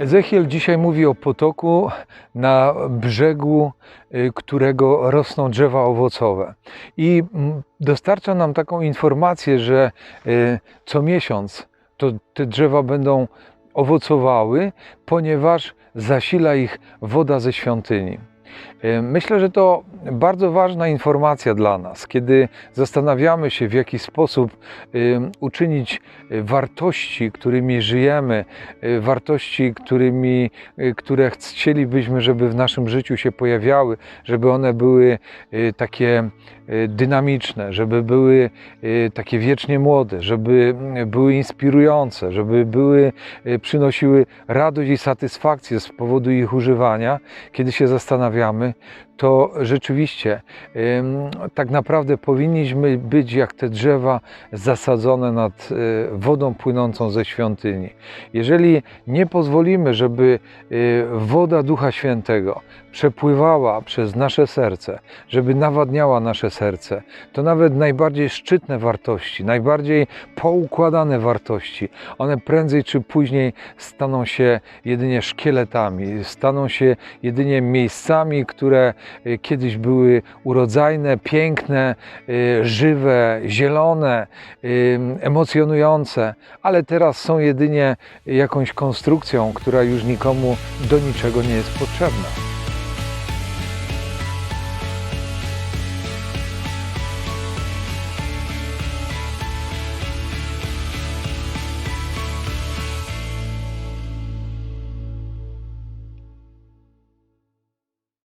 Ezechiel dzisiaj mówi o potoku na brzegu, y, którego rosną drzewa owocowe. I mm, dostarcza nam taką informację, że y, co miesiąc to te drzewa będą owocowały, ponieważ zasila ich woda ze świątyni. Y, Myślę, że to bardzo ważna informacja dla nas, kiedy zastanawiamy się, w jaki sposób y, uczynić y, wartości, którymi żyjemy, wartości, którymi, które chcielibyśmy, żeby w naszym życiu się pojawiały, żeby one były takie dynamiczne, żeby były y, takie wiecznie młode, żeby mm, były inspirujące, żeby były, y, przynosiły radość i satysfakcję z powodu ich używania, kiedy się zastanawiamy, to rzeczywiście tak naprawdę powinniśmy być jak te drzewa zasadzone nad y, wodą płynącą ze świątyni. Jeżeli nie pozwolimy, żeby y, woda Ducha Świętego przepływała przez nasze serce, żeby nawadniała nasze serce, to nawet najbardziej szczytne wartości, najbardziej poukładane wartości, one prędzej czy później staną się jedynie szkieletami, staną się jedynie miejscami, które y, kiedyś były urodzajne, piękne, y, żywe, zielone, y, emocjonujące, ale teraz są jedynie jakąś konstrukcją, która już nikomu do niczego nie jest potrzebna.